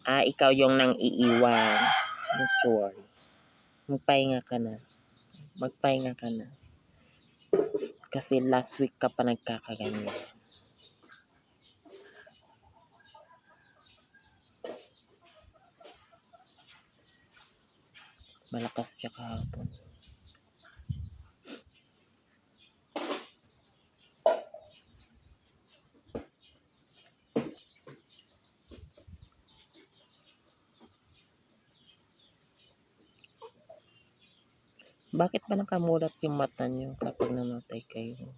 Ah, ikaw yung nang iiwan. Worry. Magpahinga ka na. Magpahinga ka na. Kasi last week ka pa nagkakaganyan. Malakas siya kahapon. Bakit ba nakamulat yung mata niyo kapag namatay kayo?